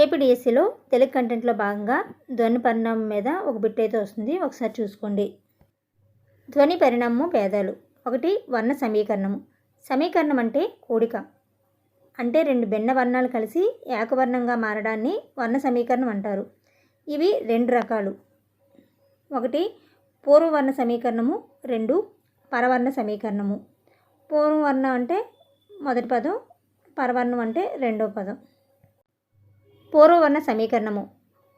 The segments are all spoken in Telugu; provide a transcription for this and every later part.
ఏపీడిఎస్సిలో తెలుగు కంటెంట్లో భాగంగా ధ్వని పరిణామం మీద ఒక బిట్ అయితే వస్తుంది. ఒకసారి చూసుకోండి. ధ్వని పరిణామము భేదాలు. ఒకటి వర్ణ సమీకరణము. సమీకరణం అంటే కూడిక. అంటే రెండు భిన్న వర్ణాలు కలిసి ఏకవర్ణంగా మారడాన్ని వర్ణ సమీకరణం అంటారు. ఇవి రెండు రకాలు. ఒకటి పూర్వవర్ణ సమీకరణము. రెండు పరవర్ణ సమీకరణము. పూర్వవర్ణం అంటే మొదటి పదం పరవర్ణం అంటే రెండో పదం. పూర్వవర్ణ సమీకరణము.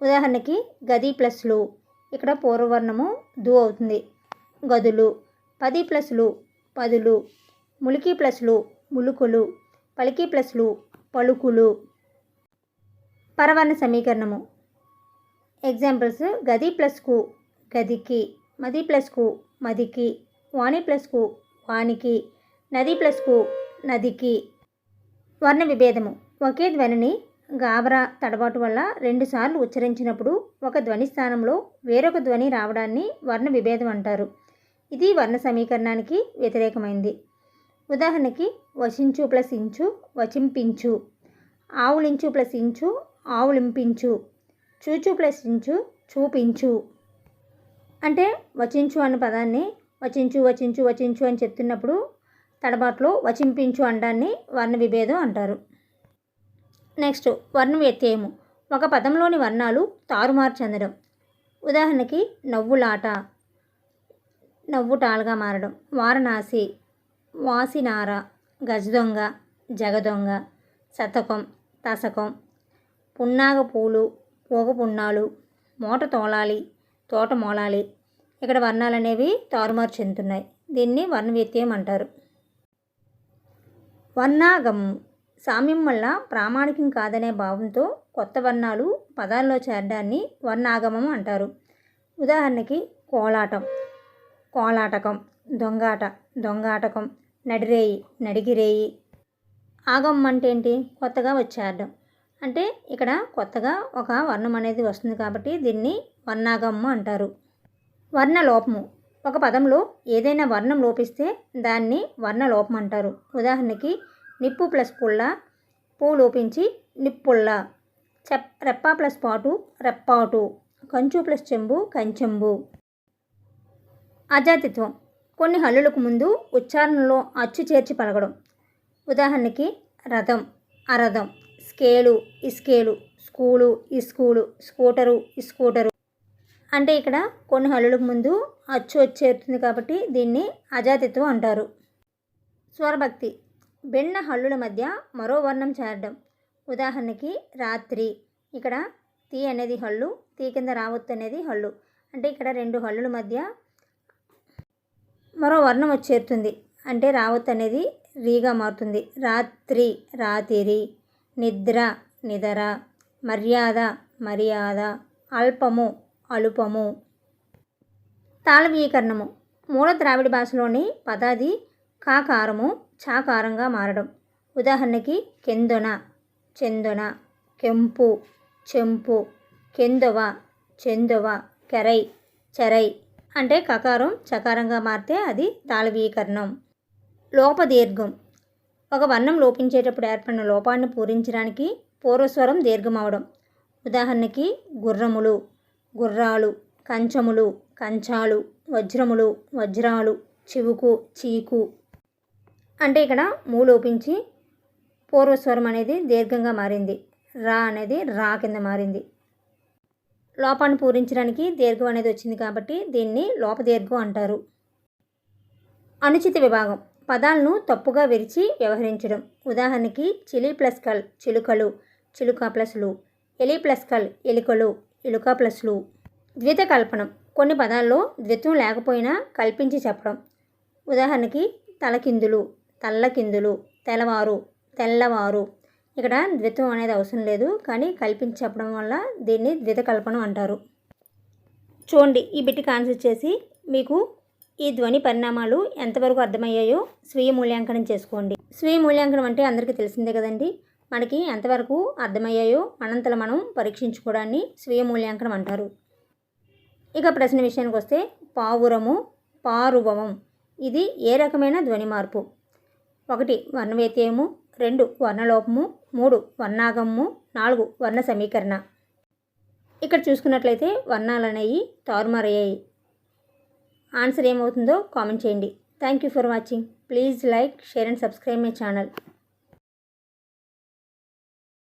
ఉదాహరణకి గది ప్లస్లు ఇక్కడ పూర్వవర్ణము దు అవుతుంది. గదులు. పది ప్లస్లు పదులు. ములికి ప్లస్లు ములుకులు. పలికి ప్లస్లు పలుకులు. పరవర్ణ సమీకరణము. ఎగ్జాంపుల్స్. గది ప్లస్కు గదికి. మది ప్లస్కు మదికి. వాణి ప్లస్కు వానికి నది ప్లస్కు నదికి. వర్ణ విభేదము. ఒకే ధ్వనిని గాబరా తడబాటు వల్ల రెండుసార్లు ఉచ్చరించినప్పుడు ఒక ధ్వని స్థానంలో వేరొక ధ్వని రావడాన్ని వర్ణ విభేదం అంటారు. ఇది వర్ణ సమీకరణానికి వ్యతిరేకమైంది. ఉదాహరణకి వశించు ప్లస్ ఇంచు వచింపించు ఆవులించు ప్లస్ ఇంచు ఆవులింపించు చూచు ప్లస్ ఇంచు చూపించు. అంటే వచించు అన్న పదాన్ని వచించు వచించు వచించు అని చెప్తున్నప్పుడు తడబాట్లో వచింపించు అనడాన్ని వర్ణ విభేదం అంటారు. నెక్స్ట్ వర్ణ వ్యత్యయము ఒక పదంలోని వర్ణాలు తారుమారు చెందడం ఉదాహరణకి నవ్వులాట నవ్వుటాలుగా మారడం వారణాసి వాసినార గజదొంగ జగదొంగ శతకం తసకం పున్నాగ పూలు పోగ పున్నాలు మూట తోలాలి తోట మోలాలి ఇక్కడ వర్ణాలు అనేవి తారుమారు చెందుతున్నాయి దీన్ని వర్ణ వ్యత్యయం అంటారు వర్ణాగమం సామ్యం వల్ల ప్రామాణికం కాదనే భావంతో కొత్త వర్ణాలు పదాల్లో చేరడాన్ని వర్ణాగమం అంటారు. ఉదాహరణకి కోలాటం కోలాటకం దొంగాట దొంగాటకం నడిరేయి నడిగిరేయి. ఆగమం అంటే ఏంటి కొత్తగా వచ్చేయడం. అంటే ఇక్కడ కొత్తగా ఒక వర్ణం అనేది వస్తుంది కాబట్టి దీన్ని వర్ణాగమం అంటారు. వర్ణ లోపము ఒక పదంలో ఏదైనా వర్ణం లోపిస్తే దాన్ని వర్ణ లోపం అంటారు. ఉదాహరణకి నిప్పు ప్లస్ పుల్ల పూ లోపించి నిప్పుల్ల చెప్ రెప్ప ప్లస్ పాటు రెప్పాటు. కంచు ప్లస్ చెంబు కంచెంబు. అజాతిత్వం. కొన్ని హల్లులకు ముందు ఉచ్చారణలో అచ్చు చేర్చి పలకడం. ఉదాహరణకి రథం అరథం స్కేలు ఇస్కేలు స్కూలు ఇస్కూలు స్కూటరు ఇస్కూటరు. అంటే ఇక్కడ కొన్ని హల్లులకు ముందు అచ్చు వచ్చేరుతుంది కాబట్టి దీన్ని అజాతిత్వం అంటారు. స్వరభక్తి. భిన్న హల్లుల మధ్య మరో వర్ణం చేరడం. ఉదాహరణకి రాత్రి. ఇక్కడ తీ అనేది హల్లు తీ కింద రావత్తు అనేది హల్లు. అంటే ఇక్కడ రెండు హల్లుల మధ్య మరో వర్ణం వచ్చేరుతుంది అంటే రావత్ అనేది రీగా మారుతుంది. రాత్రి రాతిరి నిద్ర నిదర మర్యాద మర్యాద అల్పము అలుపము. తాళవీకరణము. మూల ద్రావిడ భాషలోని పదాది కాకారము చాకారంగా మారడం. ఉదాహరణకి కెందొన చెందొన కెంపు చెంపు కెందొవ చెందొవ కెరై చెరై అంటే కకారం చకారంగా మారితే అది తాళవీకరణం. లోపదీర్ఘం. ఒక వర్ణం లోపించేటప్పుడు ఏర్పడిన లోపాన్ని పూరించడానికి పూర్వస్వరం దీర్ఘం అవడం ఉదాహరణకి గుర్రములు గుర్రాలు కంచములు కంచాలు వజ్రములు వజ్రాలు చివుకు చీకు అంటే ఇక్కడ మూ లోపించి పూర్వస్వరం అనేది దీర్ఘంగా మారింది. రా అనేది రా కింద మారింది. లోపాన్ని పూరించడానికి దీర్ఘం అనేది వచ్చింది కాబట్టి దీన్ని లోపదీర్ఘం అంటారు. అనుచిత విభాగం. పదాలను తప్పుగా విరిచి వ్యవహరించడం. ఉదాహరణకి చిలి ప్లస్ కల్ చిలుకలు చిలుక ప్లస్లు ఎలి ప్లస్ కల్ ఎలుకలు ఎలుక ప్లస్లు ద్విత కల్పనం. కొన్ని పదాల్లో ద్విత్వం లేకపోయినా కల్పించి చెప్పడం. ఉదాహరణకి తలకిందులు తల్లకిందులు తెల్లవారు తెల్లవారు. ఇక్కడ ద్విత్వం అనేది అవసరం లేదు కానీ కల్పించి చెప్పడం వల్ల దీన్ని ద్విత కల్పనం అంటారు. చూడండి ఈ బిట్టి ఆన్సర్ చేసి మీకు ఈ ధ్వని పరిణామాలు ఎంతవరకు అర్థమయ్యాయో స్వీయ మూల్యాంకనం చేసుకోండి. స్వీయ మూల్యాంకనం అంటే అందరికీ తెలిసిందే కదండి. మనకి ఎంతవరకు అర్థమయ్యాయో అనంతల మనం పరీక్షించుకోవడాన్ని స్వీయ మూల్యాంకనం అంటారు. ఇక ప్రశ్న విషయానికి వస్తే పావురము పారుభవం ఇది ఏ రకమైన ధ్వని మార్పు? ఒకటి వర్ణవ్యత్యయము రెండు వర్ణలోపము. మూడు వర్ణాగము నాలుగు వర్ణ సమీకరణ ఇక్కడ చూసుకున్నట్లయితే వర్ణాలు అనేవి తారుమారయ్యాయి. ఆన్సర్ ఏమవుతుందో కామెంట్ చేయండి. Thank you for watching please like share and subscribe my channel